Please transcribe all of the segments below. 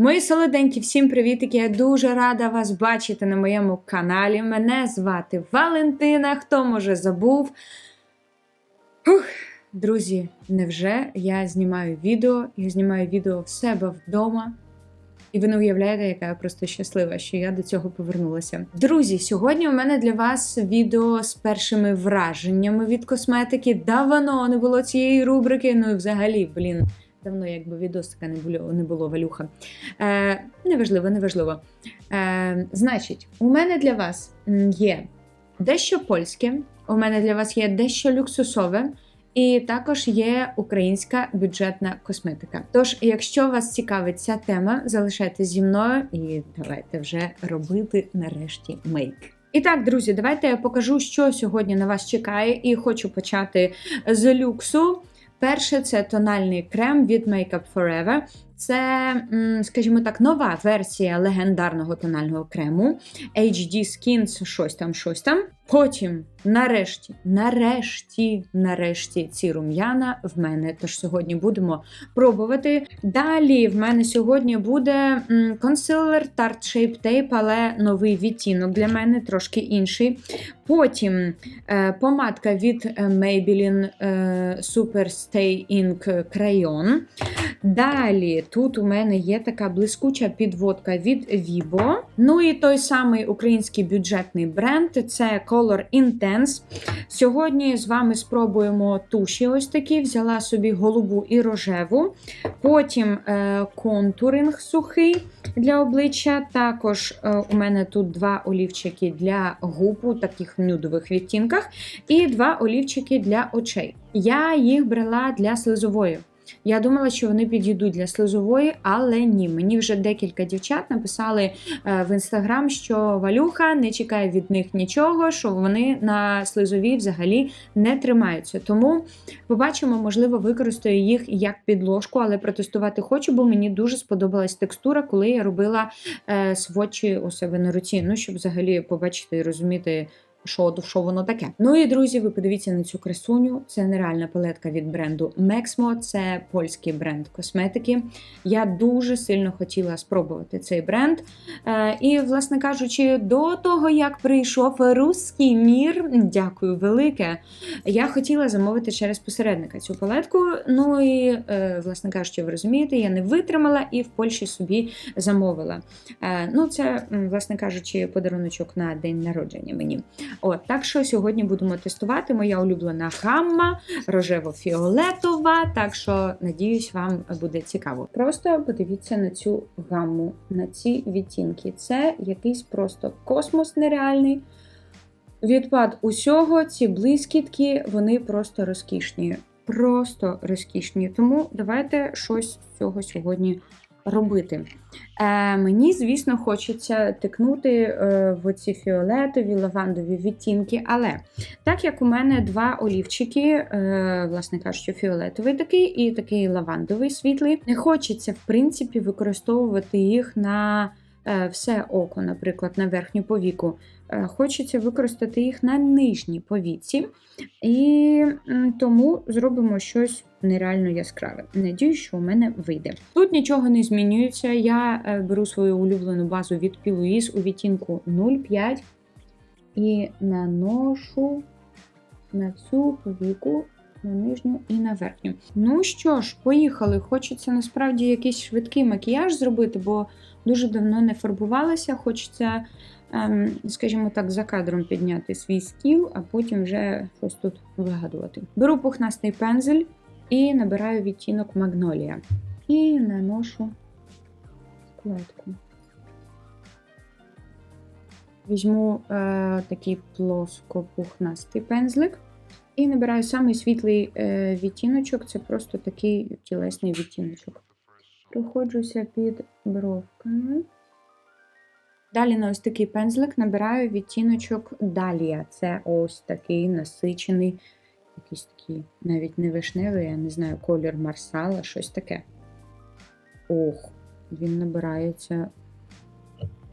Мої солоденькі, всім привітики! Я дуже рада вас бачити на моєму каналі. Мене звати Валентина. Хто може забув? Ух, друзі, невже я знімаю відео? Я знімаю відео в себе вдома. І ви не уявляєте, яка я просто щаслива, що я до цього повернулася. Друзі, сьогодні у мене для вас відео з першими враженнями від косметики. Давно не було цієї рубрики. Ну і взагалі, блін, давно якби відосика не було, не було валюха. Е, неважливо, неважливо. Е, значить, у мене для вас є дещо польське, у мене для вас є дещо люксусове. І також є українська бюджетна косметика. Тож, якщо вас цікавить ця тема, залишайтесь зі мною і давайте вже робити нарешті мейк. І так, друзі, давайте я покажу, що сьогодні на вас чекає, і хочу почати з люксу. Перше це тональний крем від Makeup Forever. Це, скажімо так, нова версія легендарного тонального крему HD Skins, щось там, щось там. Потім, нарешті, нарешті, нарешті, ці рум'яна в мене. Тож сьогодні будемо пробувати. Далі в мене сьогодні буде консилер Tarte Shape Tape, але новий відтінок для мене трошки інший. Потім е, помадка від е, Maybelline е, Super Stay Ink Crayon. Далі тут у мене є така блискуча підводка від Vibo. Ну і той самий український бюджетний бренд це Color Intense. Сьогодні з вами спробуємо туші ось такі. Взяла собі голубу і рожеву. Потім е, контуринг сухий для обличчя. Також е, у мене тут два олівчики для губ у таких нюдових відтінках, і два олівчики для очей. Я їх брала для слизової. Я думала, що вони підійдуть для слизової, але ні. Мені вже декілька дівчат написали е, в інстаграм, що Валюха не чекає від них нічого, що вони на слизовій взагалі не тримаються. Тому побачимо, можливо, використаю їх як підложку, але протестувати хочу, бо мені дуже сподобалась текстура, коли я робила е, сводчі у себе на руці. Ну, щоб взагалі побачити і розуміти. Що, що воно таке? Ну і друзі, ви подивіться на цю красуню. Це нереальна палетка від бренду Mexmo, це польський бренд косметики. Я дуже сильно хотіла спробувати цей бренд. Е, і, власне кажучи, до того як прийшов руський мір, дякую велике. Я хотіла замовити через посередника цю палетку. Ну і, е, власне кажучи, ви розумієте, я не витримала і в Польщі собі замовила. Е, ну, це, власне кажучи, подаруночок на день народження мені. От, так що сьогодні будемо тестувати моя улюблена гамма рожево-фіолетова. Так що, надіюсь, вам буде цікаво. Просто подивіться на цю гамму, на ці відтінки. Це якийсь просто космос нереальний. Відпад усього, ці блискітки, вони просто розкішні. Просто розкішні. Тому давайте щось з цього сьогодні робити. Е, Мені, звісно, хочеться тикнути е, в ці фіолетові, лавандові відтінки, але так як у мене два олівчики, е, власне кажучи, фіолетовий такий і такий лавандовий світлий, не хочеться, в принципі, використовувати їх на все око, наприклад, на верхню повіку. Е, Хочеться використати їх на нижній повіці, і тому зробимо щось нереально яскраве. Надіюсь, що у мене вийде. Тут нічого не змінюється. Я е, беру свою улюблену базу від Piluis у відтінку 0,5 і наношу на цю повіку. На нижню і на верхню. Ну що ж, поїхали. Хочеться насправді якийсь швидкий макіяж зробити, бо дуже давно не фарбувалася. Хочеться, ем, скажімо так, за кадром підняти свій скіл, а потім вже щось тут вигадувати. Беру пухнастий пензель і набираю відтінок Магнолія. І наношу складку. Візьму е, такий плоско-пухнастий пензлик. І набираю самий світлий е, відтіночок, це просто такий тілесний відтіночок. Проходжуся під бровками. Далі на ось такий пензлик набираю відтіночок Далія. Це ось такий насичений, якийсь такий, навіть не вишневий, я не знаю, колір марсала, щось таке. Ох, він набирається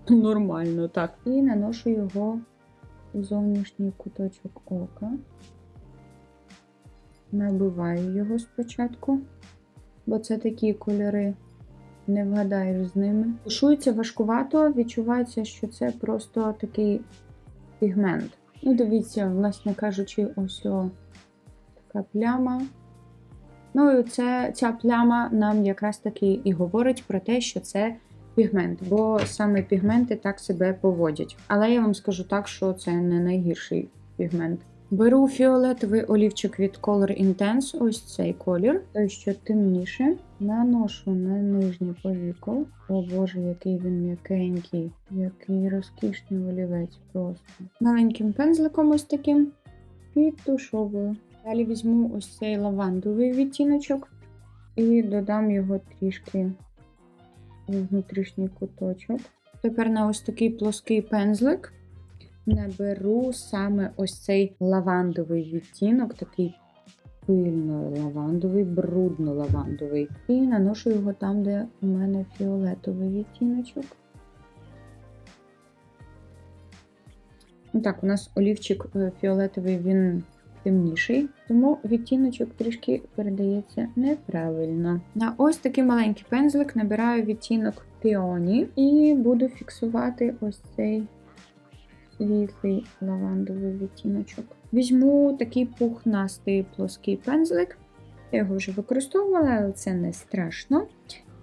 нормально, так. І наношу його у зовнішній куточок ока. Набиваю його спочатку, бо це такі кольори не вгадаєш з ними. Тушується важкувато, відчувається, що це просто такий пігмент. Ну, дивіться, власне кажучи, ось о, така пляма. Ну, і це, ця пляма нам якраз таки і говорить про те, що це пігмент, бо саме пігменти так себе поводять. Але я вам скажу так, що це не найгірший пігмент. Беру фіолетовий олівчик від Color Intense, ось цей колір, той, що темніше. Наношу на нижнє повіко. О боже, який він м'якенький, який розкішний олівець просто. Маленьким пензликом ось таким підтушовую. Далі візьму ось цей лавандовий відтіночок і додам його трішки в внутрішній куточок. Тепер на ось такий плоский пензлик наберу саме ось цей лавандовий відтінок, такий пильно-лавандовий, брудно-лавандовий. І наношу його там, де у мене фіолетовий відтіночок. Ну Так, у нас олівчик е, фіолетовий, він темніший, тому відтіночок трішки передається неправильно. На ось такий маленький пензлик набираю відтінок піоні і буду фіксувати ось цей світлий лавандовий відтіночок. Візьму такий пухнастий плоский пензлик. Я його вже використовувала, але це не страшно.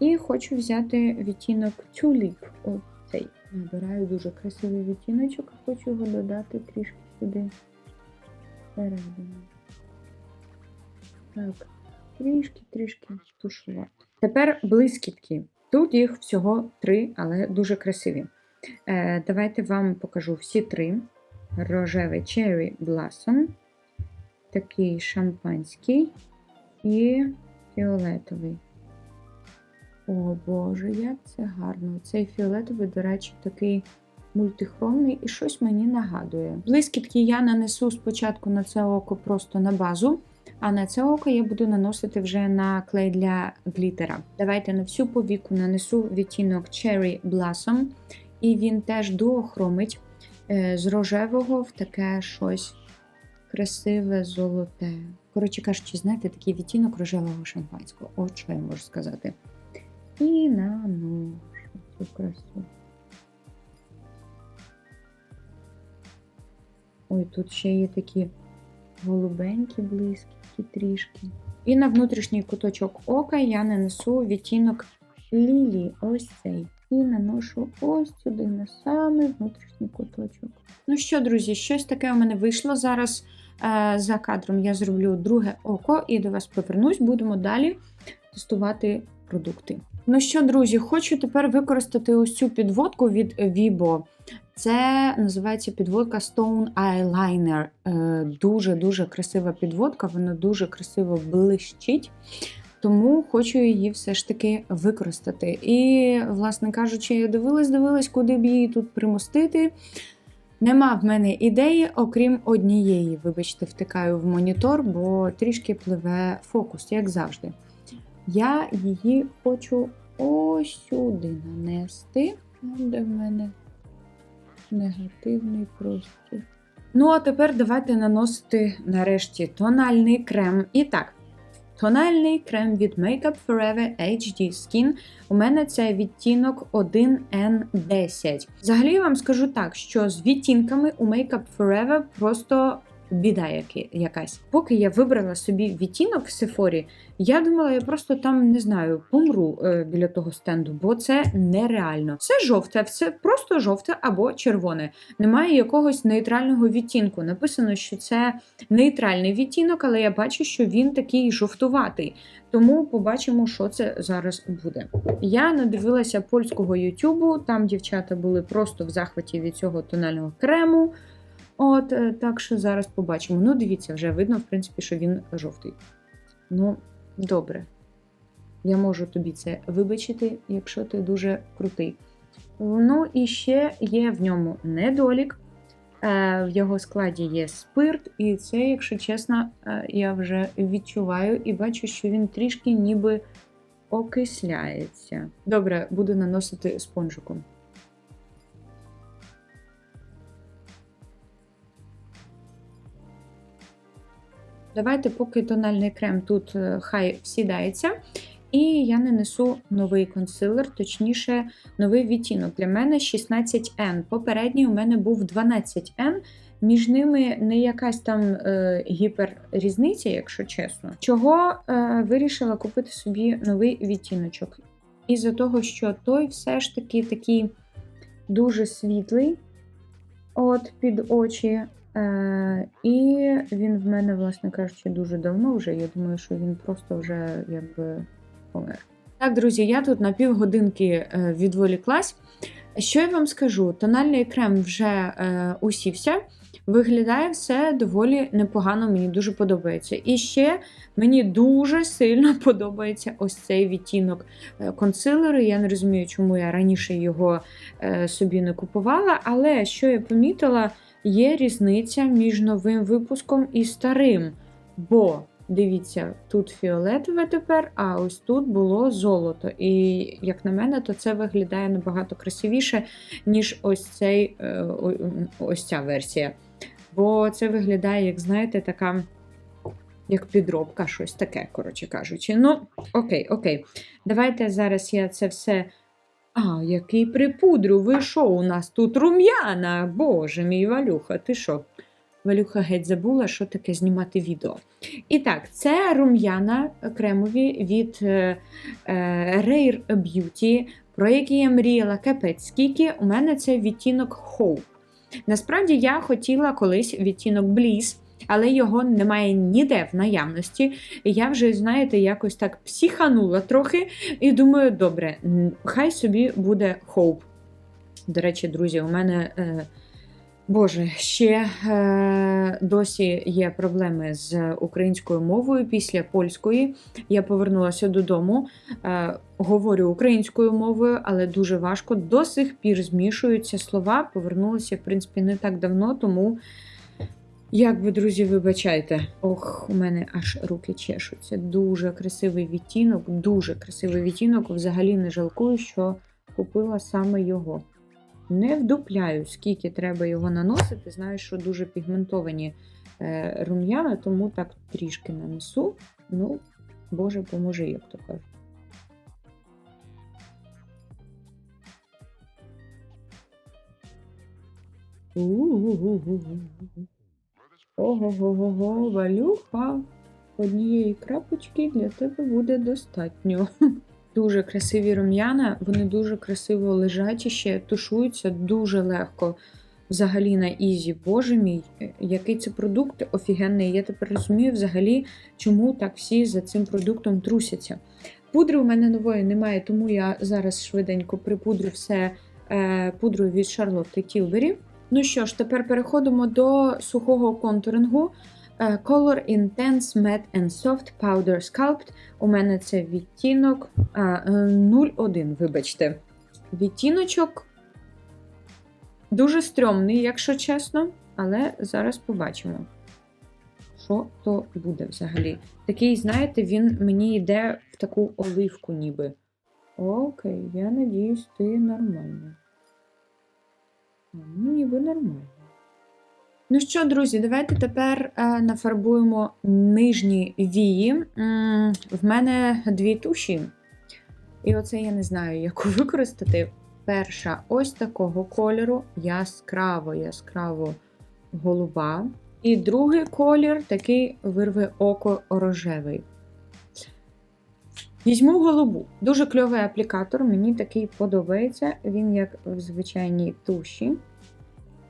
І хочу взяти відтінок Tulip. Оцей. Набираю дуже красивий відтіночок, хочу його додати трішки сюди всередину. Так, трішки-трішки тушувати. Тепер блискітки. Тут їх всього три, але дуже красиві. Е, Давайте вам покажу всі три: рожевий Cherry Blossom, такий шампанський і фіолетовий. О Боже, як це гарно! Цей фіолетовий, до речі, такий мультихромний і щось мені нагадує. Блискітки я нанесу спочатку на це око просто на базу, а на це око я буду наносити вже на клей для глітера. Давайте на всю повіку нанесу відтінок Cherry Blossom, і він теж дуохромить е, з рожевого в таке щось красиве, золоте. Коротше кажучи, знаєте, такий відтінок рожевого шампанського. От що я можу сказати. І наношу цю красу. Ой, тут ще є такі голубенькі блискітки трішки. І на внутрішній куточок ока я нанесу відтінок лілі, ось цей. І наношу ось сюди, на самий внутрішній куточок. Ну що, друзі, щось таке у мене вийшло. Зараз е, за кадром я зроблю друге око і до вас повернусь. Будемо далі тестувати продукти. Ну що, друзі, хочу тепер використати ось цю підводку від Vibo. Це називається підводка Stone Eyeliner. Е, Дуже-дуже красива підводка, вона дуже красиво блищить. Тому хочу її все ж таки використати. І, власне кажучи, я дивилась, дивилась, куди б її тут примостити. Нема в мене ідеї, окрім однієї. Вибачте, втикаю в монітор, бо трішки пливе фокус, як завжди. Я її хочу ось сюди нанести, де в мене негативний простір. Ну, а тепер давайте наносити нарешті тональний крем. І так, тональний крем від Makeup Forever HD Skin. У мене це відтінок 1N10. Взагалі я вам скажу так, що з відтінками у Makeup Forever просто біда які- якась. Поки я вибрала собі відтінок в Сефорі, я думала, я просто там не знаю, помру е, біля того стенду, бо це нереально. Все жовте, все просто жовте або червоне. Немає якогось нейтрального відтінку. Написано, що це нейтральний відтінок, але я бачу, що він такий жовтуватий. Тому побачимо, що це зараз буде. Я надивилася польського Ютубу, там дівчата були просто в захваті від цього тонального крему. От, е, так що зараз побачимо. Ну, дивіться, вже видно, в принципі, що він жовтий. Ну, добре. Я можу тобі це вибачити, якщо ти дуже крутий. Ну, і ще є в ньому недолік. Е, В його складі є спирт, і це, якщо чесно, е, я вже відчуваю і бачу, що він трішки ніби окисляється. Добре, буду наносити спонжиком. Давайте, поки тональний крем тут е, хай всідається. І я нанесу новий консилер, точніше, новий відтінок. Для мене 16N. Попередній у мене був 12N. Між ними не якась там е, гіперрізниця, якщо чесно. Чого е, вирішила купити собі новий відтіночок? Із-за того, що той все ж таки такий дуже світлий от під очі. Е, І він в мене, власне кажучи, дуже давно вже. Я думаю, що він просто вже якби помер. Так, друзі, я тут на півгодинки е, відволіклась. Що я вам скажу? Тональний крем вже е, усівся. Виглядає все доволі непогано, мені дуже подобається. І ще мені дуже сильно подобається ось цей відтінок е, консилеру. Я не розумію, чому я раніше його собі не купувала, але що я помітила, є різниця між новим випуском і старим. Бо, дивіться, тут фіолетове тепер, а ось тут було золото. І, як на мене, то це виглядає набагато красивіше, ніж ось цей, е, ось ця версія. Бо це виглядає, як знаєте, така. Як підробка, щось таке, коротше кажучи. Ну, окей, окей. Давайте зараз я це все. А, який припудру, ви що, у нас тут рум'яна? Боже мій Валюха, ти що? Валюха геть забула, що таке знімати відео. І так, це рум'яна кремові від е, е, Rare Beauty, про які я мріяла капець. Скільки у мене це відтінок Hope. Насправді я хотіла колись відтінок Bliss, але його немає ніде в наявності. Я вже, знаєте, якось так психанула трохи і думаю, добре, хай собі буде Hope. До речі, друзі, у мене. Е, Боже, ще е, досі є проблеми з українською мовою після польської. Я повернулася додому, е, говорю українською мовою, але дуже важко. До сих пір змішуються слова. Повернулася, в принципі, не так давно, тому. Як ви, друзі, вибачайте. Ох, у мене аж руки чешуться. Дуже красивий відтінок, дуже красивий відтінок. Взагалі не жалкую, що купила саме його. Не вдупляю, скільки треба його наносити. Знаю, що дуже пігментовані е, рум'яна, тому так трішки нанесу. Ну, Боже, поможи, як то кажуть. У-у-у-у-у-у. Ого-го-го-го, Валюха. Однієї крапочки для тебе буде достатньо. Дуже красиві рум'яна, вони дуже красиво лежать і ще тушуються дуже легко. Взагалі на Ізі. Боже мій, який це продукт офігенний. Я тепер розумію взагалі, чому так всі за цим продуктом трусяться. Пудри у мене нової немає, тому я зараз швиденько припудрю все е, пудрою від Charlotte Tilbury. Ну що ж, тепер переходимо до сухого контурингу. Е, Color Intense Matte and Soft Powder Sculpt. У мене це відтінок а, е, 01, вибачте. Відтіночок дуже стрьомний, якщо чесно, але зараз побачимо, що то буде взагалі. Такий, знаєте, він мені йде в таку оливку ніби. Окей, я надіюсь, ти нормально. Ну, ніби нормально. Ну що, друзі, давайте тепер е, нафарбуємо нижні вії. В мене дві туші. І оце я не знаю, яку використати. Перша ось такого кольору, яскраво, яскраво голуба. І другий колір такий вирве око рожевий. Візьму голубу. Дуже кльовий аплікатор, мені такий подобається. Він як в звичайній туші.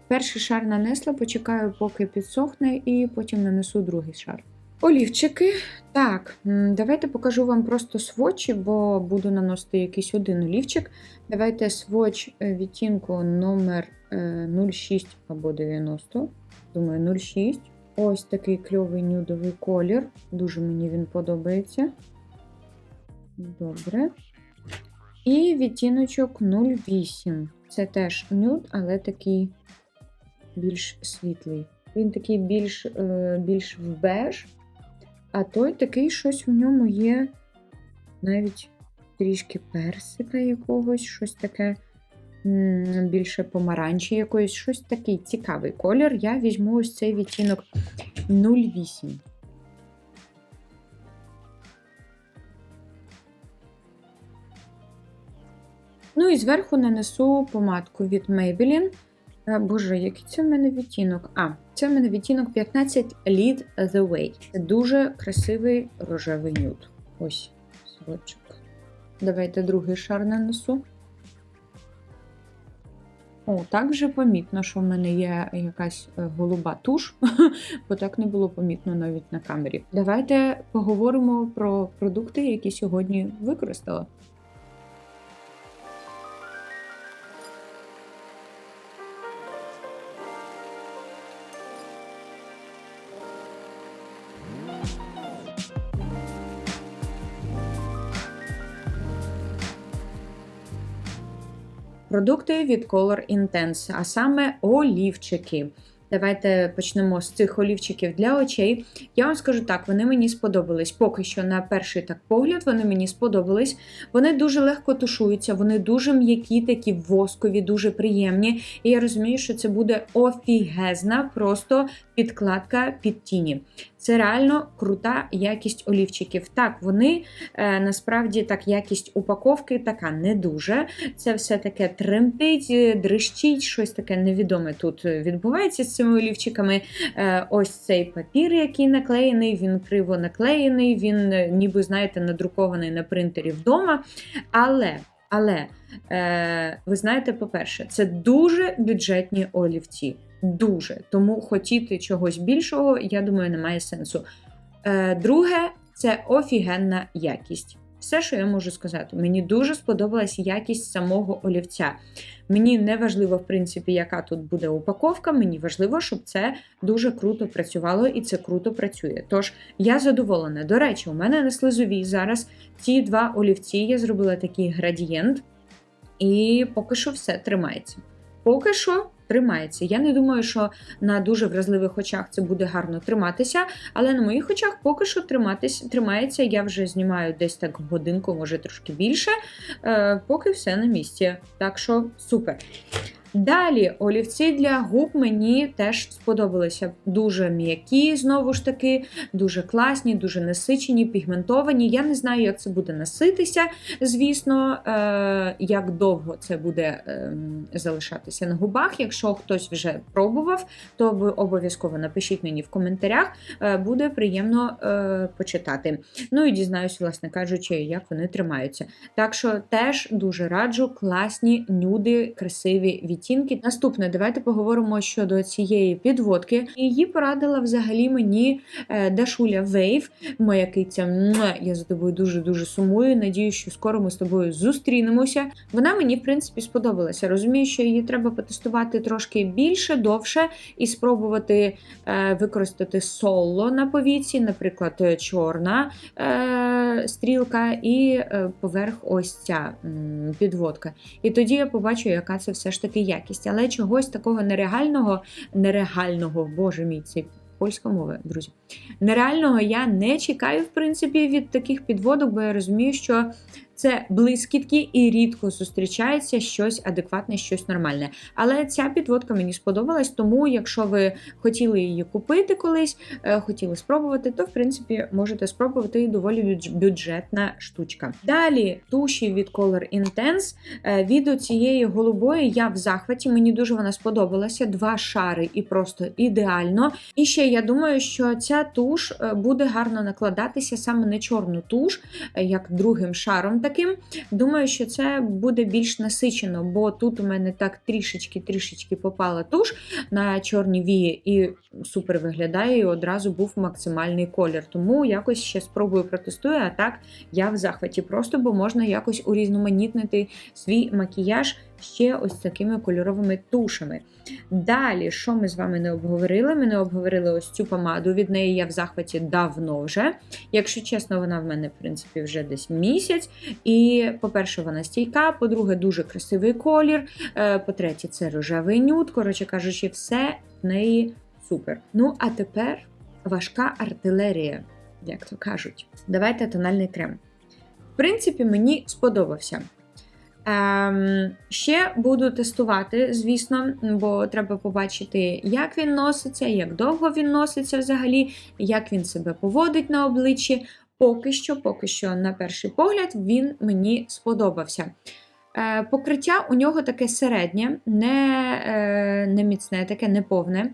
Перший шар нанесла, почекаю, поки підсохне, і потім нанесу другий шар. Олівчики. Так, давайте покажу вам просто свочі, бо буду наносити якийсь один олівчик. Давайте своч е, відтінку номер е, 06 або 90. Думаю, 06. Ось такий кльовий нюдовий колір. Дуже мені він подобається. Добре. І відтіночок 08. Це теж нюд, але такий більш світлий. Він такий більш, е, більш в беж, а той такий щось в ньому є навіть трішки персика якогось, щось таке більше помаранчі якоїсь, щось такий цікавий колір. Я візьму ось цей відтінок 08. Ну і зверху нанесу помадку від Maybelline. Е, Боже, який це в мене відтінок? А, це в мене відтінок 15 Lead the Way. Це дуже красивий рожевий нюд. Ось, сорочок. Давайте другий шар нанесу. О, так вже помітно, що в мене є якась е, голуба туш, бо так не було помітно навіть на камері. Давайте поговоримо про продукти, які сьогодні використала. Продукти від Color Intense, а саме олівчики. Давайте почнемо з цих олівчиків для очей. Я вам скажу так, вони мені сподобались. Поки що, на перший так погляд, вони мені сподобались. Вони дуже легко тушуються, вони дуже м'які, такі воскові, дуже приємні. І я розумію, що це буде офігезна просто підкладка під тіні. Це реально крута якість олівчиків. Так, вони е, насправді так, якість упаковки така не дуже. Це все таке тремтить, е, дрищить, щось таке невідоме тут відбувається з цими олівчиками. Е, ось цей папір, який наклеєний, він криво наклеєний, він, ніби, знаєте, надрукований на принтері вдома. Але, але, ви знаєте, по-перше, це дуже бюджетні олівці. Дуже. Тому хотіти чогось більшого, я думаю, немає сенсу. Е, Друге, це офігенна якість. Все, що я можу сказати, мені дуже сподобалась якість самого олівця. Мені не важливо, в принципі, яка тут буде упаковка. Мені важливо, щоб це дуже круто працювало і це круто працює. Тож я задоволена. До речі, у мене на слизовій зараз ці два олівці. Я зробила такий градієнт, і поки що все тримається. Поки що тримається. Я не думаю, що на дуже вразливих очах це буде гарно триматися, але на моїх очах поки що триматись, тримається. Я вже знімаю десь так годинку, може трошки більше, е, поки все на місці. Так що супер. Далі олівці для губ мені теж сподобалися. Дуже м'які, знову ж таки, дуже класні, дуже насичені, пігментовані. Я не знаю, як це буде наситися, звісно, е, як довго це буде е, залишатися на губах. Якщо хтось вже пробував, то ви обов'язково напишіть мені в коментарях, е, буде приємно е, почитати. Ну і дізнаюся, власне кажучи, як вони тримаються. Так що теж дуже раджу класні нюди, красиві відтінки. Наступне, давайте поговоримо щодо цієї підводки. Її порадила взагалі мені е, Дашуля Вейв, моя киця. Я за тобою дуже-дуже сумую. Надію, що скоро ми з тобою зустрінемося. Вона мені, в принципі, сподобалася. Розумію, що її треба потестувати трошки більше, довше і спробувати е, використати соло на повіці, наприклад, е, чорна стрілка, і поверх ось ця підводка. І тоді я побачу, яка це все ж таки якість. Але чогось такого нереального, нереального, боже мій, це польська мова, друзі. Нереального я не чекаю, в принципі, від таких підводок, бо я розумію, що це блискітки і рідко зустрічається щось адекватне, щось нормальне. Але ця підводка мені сподобалась, тому якщо ви хотіли її купити колись, е, хотіли спробувати, то в принципі можете спробувати і доволі бюджетна штучка. Далі туші від Color Intense. Е, Від цієї голубої я в захваті, мені дуже вона сподобалася. Два шари і просто ідеально. І ще я думаю, що ця туш е, буде гарно накладатися саме на чорну туш, як другим шаром таким. Думаю, що це буде більш насичено, бо тут у мене так трішечки-трішечки попала туш на чорні вії і супер виглядає, і одразу був максимальний колір. Тому якось ще спробую протестую, а так я в захваті просто, бо можна якось урізноманітнити свій макіяж ще ось такими кольоровими тушами. Далі, що ми з вами не обговорили? Ми не обговорили ось цю помаду. Від неї я в захваті давно вже. Якщо чесно, вона в мене, в принципі, вже десь місяць. І, по-перше, вона стійка, по-друге, дуже красивий колір. е, По-третє, це рожевий нюд. Коротше кажучи, все в неї супер. Ну, а тепер важка артилерія, як то кажуть. Давайте тональний крем. В принципі, мені сподобався. Ем, ще буду тестувати, звісно, бо треба побачити, як він носиться, як довго він носиться взагалі, як він себе поводить на обличчі. Поки що, поки що, на перший погляд, він мені сподобався. Е, Покриття у нього таке середнє, не, е, не міцне, таке неповне.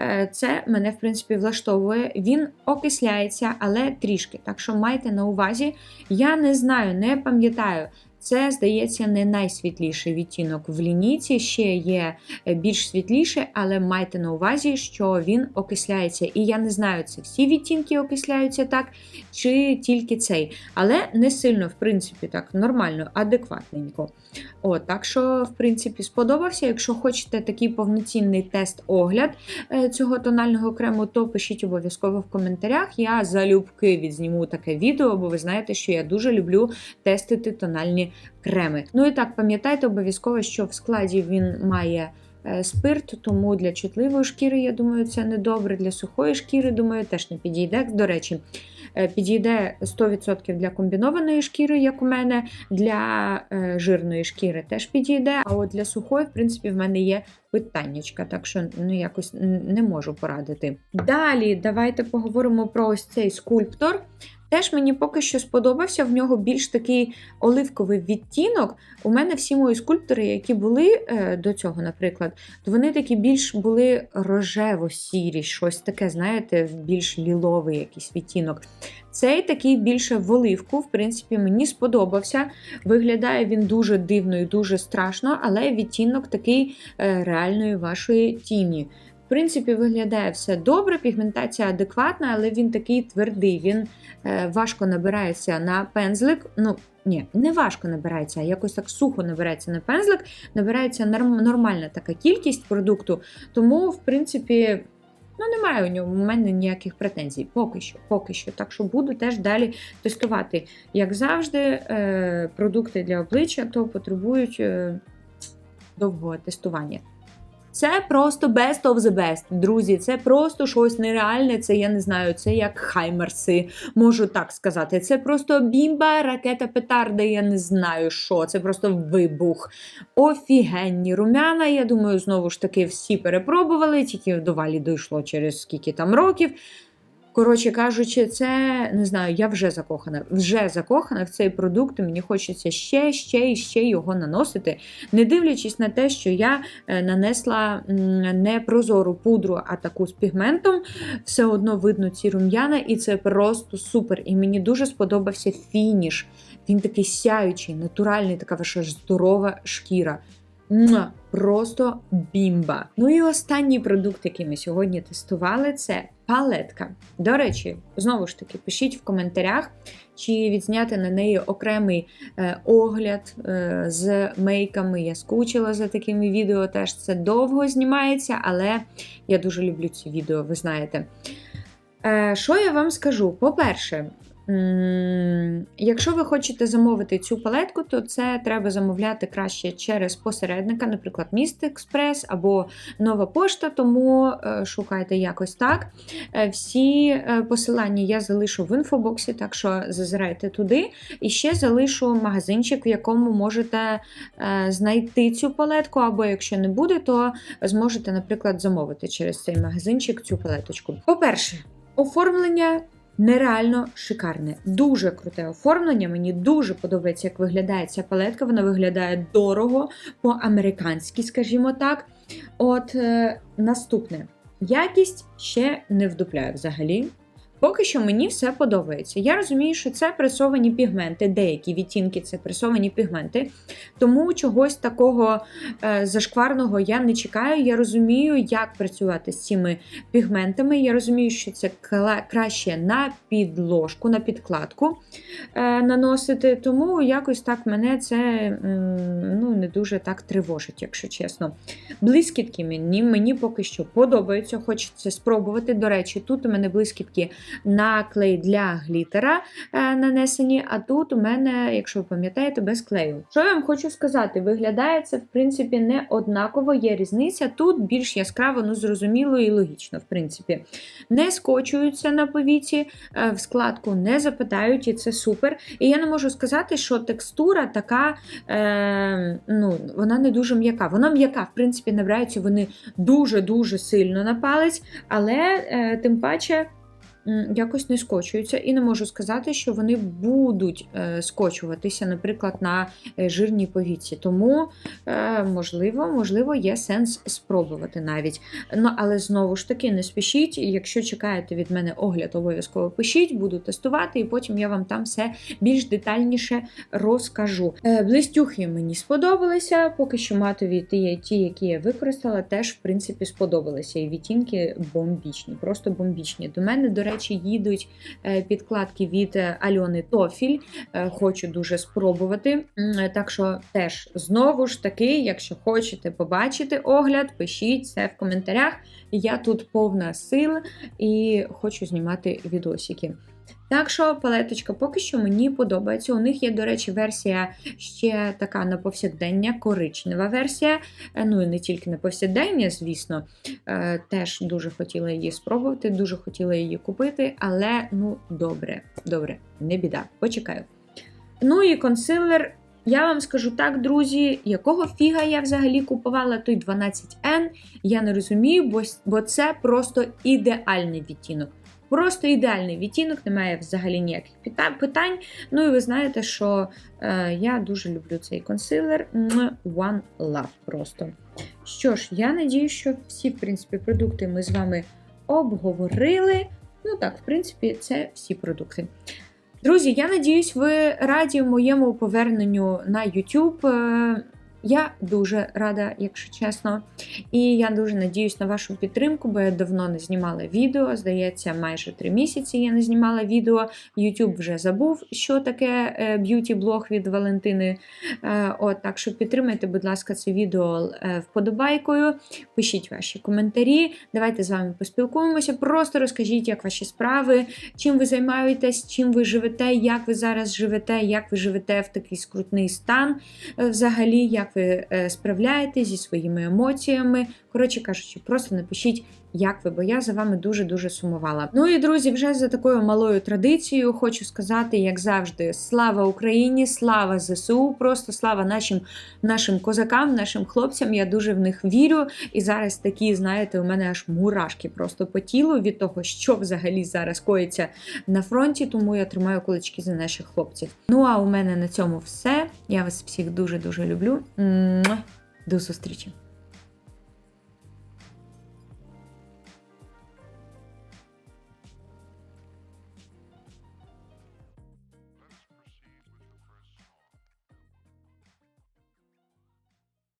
Е, Це мене, в принципі, влаштовує. Він окисляється, але трішки. Так що майте на увазі. Я не знаю, не пам'ятаю. Це, здається, не найсвітліший відтінок в лінійці, ще є е, більш світліше, але майте на увазі, що він окисляється. І я не знаю, це всі відтінки окисляються так, чи тільки цей. Але не сильно, в принципі, так, нормально, адекватненько. От, так що, в принципі, сподобався. Якщо хочете такий повноцінний тест-огляд е, цього тонального крему, то пишіть обов'язково в коментарях. Я залюбки відзніму таке відео, бо ви знаєте, що я дуже люблю тестити тональні креми. Ну і так, пам'ятайте обов'язково, що в складі він має. е, Спирт, тому для чутливої шкіри, я думаю, це не добре. Для сухої шкіри, думаю, теж не підійде. До речі, е, підійде 100% для комбінованої шкіри, як у мене, для е, жирної шкіри теж підійде. А от для сухої, в принципі, в мене є питаннячка, так що ну, якось не можу порадити. Далі давайте поговоримо про ось цей скульптор. Теж мені поки що сподобався, в нього більш такий оливковий відтінок. У мене всі мої скульптори, які були е, до цього, наприклад, то вони такі більш були рожево-сірі, щось таке, знаєте, більш ліловий якийсь відтінок. Цей такий більше в оливку, в принципі, мені сподобався. Виглядає він дуже дивно і дуже страшно, але відтінок такий е, реальної вашої тіні. В принципі, виглядає все добре, пігментація адекватна, але він такий твердий. Він е, важко набирається на пензлик. Ну, ні, не важко набирається, а якось так сухо набирається на пензлик. Набирається норм- нормальна така кількість продукту. Тому, в принципі, ну немає у нього у мене ніяких претензій. Поки що, поки що. Так що буду теж далі тестувати. Як завжди, е, продукти для обличчя то потребують е, довгого тестування. Це просто best of the best, друзі. Це просто щось нереальне. Це я не знаю, це як хаймерси, можу так сказати. Це просто бімба, ракета, петарда. Я не знаю що. Це просто вибух. Офігенні румяна. Я думаю, знову ж таки всі перепробували, тільки до валі дійшло через скільки там років. Коротше кажучи, це не знаю, я вже закохана. Вже закохана в цей продукт. Мені хочеться ще, ще і ще його наносити, не дивлячись на те, що я е, нанесла не прозору пудру, а таку з пігментом. Все одно видно ці рум'яна, і це просто супер. І мені дуже сподобався фініш. Він такий сяючий, натуральний, така ваша здорова шкіра. Просто бімба. Ну і останній продукт, який ми сьогодні тестували, це палетка. До речі, знову ж таки, пишіть в коментарях, чи відзняти на неї окремий е, огляд е, з мейками. Я скучила за такими відео. Теж це довго знімається, але я дуже люблю ці відео, ви знаєте. Е, що я вам скажу? По-перше, якщо ви хочете замовити цю палетку, то це треба замовляти краще через посередника, наприклад, Міст Експрес або Нова Пошта, тому е, шукайте якось так. Е, Всі е, посилання я залишу в інфобоксі, так що зазирайте туди. І ще залишу магазинчик, в якому можете знайти цю палетку, або якщо не буде, то зможете, наприклад, замовити через цей магазинчик цю палеточку. По-перше, оформлення. Нереально шикарне, дуже круте оформлення. Мені дуже подобається, як виглядає ця палетка. Вона виглядає дорого, по-американськи, скажімо так. От е, наступне. Якість ще не вдупляю взагалі. Поки що мені все подобається. Я розумію, що це пресовані пігменти, деякі відтінки це пресовані пігменти, тому чогось такого е, зашкварного я не чекаю. Я розумію, як працювати з цими пігментами. Я розумію, що це краще на підложку, на підкладку е, наносити, тому якось так мене це м, ну, не дуже так тривожить, якщо чесно. Блискітки мені, мені поки що подобаються, хочеться спробувати. До речі, тут у мене блискітки на клей для глітера е, нанесені, а тут у мене, якщо ви пам'ятаєте, без клею. Що я вам хочу сказати? Виглядає це, в принципі, не однаково, є різниця. Тут більш яскраво, ну зрозуміло і логічно, в принципі. Не скочуються на повіці, е, в складку не западають, і це супер. І я не можу сказати, що текстура така, е, ну, вона не дуже м'яка. Вона м'яка, в принципі, набираються вони дуже-дуже сильно на палець, але е, тим паче. Якось не скочуються, і не можу сказати, що вони будуть е, скочуватися, наприклад, на е, жирній повіці. Тому, е, можливо, можливо, є сенс спробувати навіть. Ну, але знову ж таки, не спішіть. Якщо чекаєте від мене огляд, обов'язково пишіть, буду тестувати, і потім я вам там все більш детальніше розкажу. Блистюхи мені сподобалися. Поки що матові ті, які я використала, теж в принципі сподобалися. І відтінки бомбічні, просто бомбічні. До мене, до речі, їдуть е, підкладки від е, Альони Тофіль. Е, Хочу дуже спробувати. Так що теж знову ж таки, якщо хочете побачити огляд, пишіть це в коментарях. Я тут повна сил і хочу знімати відосики. Так що палеточка поки що мені подобається. У них є, до речі, версія ще така на повсякдення, коричнева версія. Е, Ну і не тільки на повсякдення, звісно. Е, Теж дуже хотіла її спробувати, дуже хотіла її купити, але ну добре, добре, не біда. Почекаю. Ну і консилер. Я вам скажу так, друзі, якого фіга я взагалі купувала той 12N, я не розумію, бо, бо це просто ідеальний відтінок. Просто ідеальний відтінок, немає взагалі ніяких питань. Ну і ви знаєте, що е, я дуже люблю цей консилер. One Love просто. Що ж, я надію, що всі, в принципі, продукти ми з вами обговорили. Ну так, в принципі, це всі продукти. Друзі, я надіюсь, ви раді моєму поверненню на YouTube. Е, Я дуже рада, якщо чесно. І я дуже надіюсь на вашу підтримку, бо я давно не знімала відео. Здається, майже три місяці я не знімала відео. YouTube вже забув, що таке б'юті-блог від Валентини. Е, От, так що підтримайте, будь ласка, це відео е, вподобайкою. Пишіть ваші коментарі. Давайте з вами поспілкуємося. Просто розкажіть, як ваші справи, чим ви займаєтесь, чим ви живете, як ви зараз живете, як ви живете в такий скрутний стан. е, Взагалі, як ви е, справляєтесь зі своїми емоціями. Коротше кажучи, просто напишіть, як ви, бо я за вами дуже-дуже сумувала. Ну і друзі, вже за такою малою традицією хочу сказати, як завжди, слава Україні, слава ЗСУ, просто слава нашим, нашим козакам, нашим хлопцям. Я дуже в них вірю. І зараз такі, знаєте, у мене аж мурашки просто по тілу від того, що взагалі зараз коїться на фронті, тому я тримаю кулачки за наших хлопців. Ну а у мене на цьому все. Я вас всіх дуже-дуже люблю. До зустрічі!